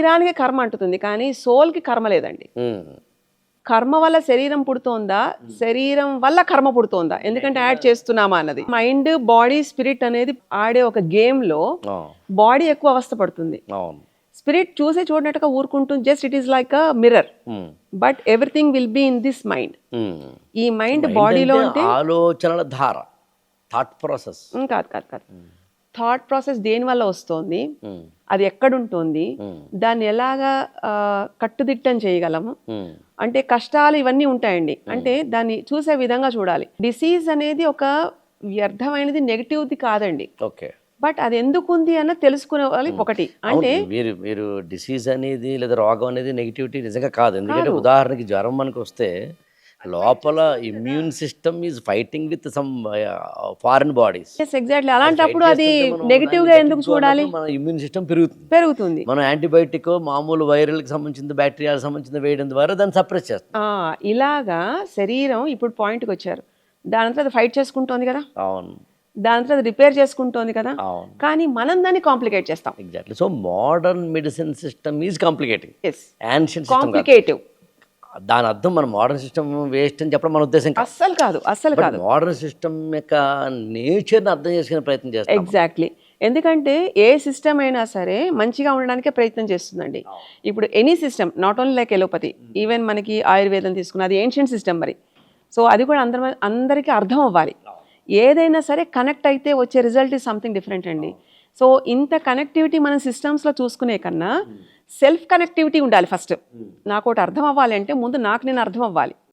శరీరానికి కర్మ అంటుతుంది కానీ సోల్కి కర్మ లేదండి. కర్మ వల్ల శరీరం పుడుతోందా? శరీరం వల్ల కర్మ పుడుతోందా? ఎందుకంటే యాడ్ చేస్తున్నామా అన్నది. మైండ్ బాడీ స్పిరిట్ అనేది ఆడే ఒక గేమ్లో బాడీ ఎక్కువ అవస్థ పడుతుంది. స్పిరిట్ చూసే చూడనట్టుగా ఊరుకుంటుంది just it is like a mirror. But everything will be in this mind. ఈ మైండ్ బాడీలో ఆలోచనల ధార థాట్ ప్రాసెస్. కాదు కాదు కాదు. థాట్ ప్రాసెస్ దేని వల్ల వస్తుంది? అది ఎక్కడుంటుంది? దాన్ని ఎలాగా కట్టుదిట్టం చేయగలము? అంటే కష్టాలు ఇవన్నీ ఉంటాయండి. అంటే దాన్ని చూసే విధంగా చూడాలి. డిసీజ్ అనేది ఒక వ్యర్థమైనది నెగిటివ్ది కాదండి. ఓకే. బట్ అది ఎందుకు ఉంది అన్న తెలుసుకునే వాళ్ళు ఒకటి. అంటే మీరు మీరు డిసీజ్ అనేది లేదా రోగం అనేది నెగిటివిటీ నిజంగా కాదు. ఎందుకంటే ఉదాహరణకి జ్వరం మనకు వస్తే లోపల immune system is fighting with some foreign bodies exactly అలాంటప్పుడు అది నెగిటివ్గా ఎందుకు చూడాలి? మన ఇమ్యూన్ సిస్టమ్ పెరుగుతుంది. పెరుగుతుంది. మనం యాంటీబయాటిక్ మామూలు వైరల్కి సంబంధించింది బ్యాక్టీరియాలకు సంబంధింది వేయడం ద్వారా దాన్ని సప్రెస్ చేస్తాం. ఇలాగా శరీరం ఇప్పుడు పాయింట్కి వచ్చారు. దానంతా అది ఫైట్ చేసుకుంటోంది కదా? అవును. దానంతా అది రిపేర్ చేసుకుంటోంది కదా? కానీ మనం దాన్ని కాంప్లికేట్ చేస్తాం. Exactly so modern medicine system is complicating as ancient complicative దాని అర్థం మన మోడర్న్ సిస్టమ్ వేస్ట్ అని చెప్పడం మన ఉద్దేశం అస్సలు కాదు అస్సలు కాదు. మోడర్న్ సిస్టమ్ యొక్క నేచర్ని అర్థం చేసుకునే ప్రయత్నం చేస్తాం. ఎగ్జాక్ట్లీ ఎందుకంటే ఏ సిస్టమ్ అయినా సరే మంచిగా ఉండడానికే ప్రయత్నం చేస్తుందండి. ఇప్పుడు any system not only like allopathy even మనకి ఆయుర్వేదం తీసుకున్న అది ఏన్షియంట్ సిస్టమ్ మరి. సో అది కూడా అందరి అందరికీ అర్థం అవ్వాలి. ఏదైనా సరే కనెక్ట్ అయితే వచ్చే రిజల్ట్ ఇస్ సంథింగ్ డిఫరెంట్ అండి. సో ఇంత కనెక్టివిటీ మన సిస్టమ్స్లో చూసుకునే కన్నా సెల్ఫ్ కనెక్టివిటీ ఉండాలి ఫస్ట్. నాకు ఒకటి అర్థం అవ్వాలి అంటే ముందు నాకు నేను అర్థం అవ్వాలి.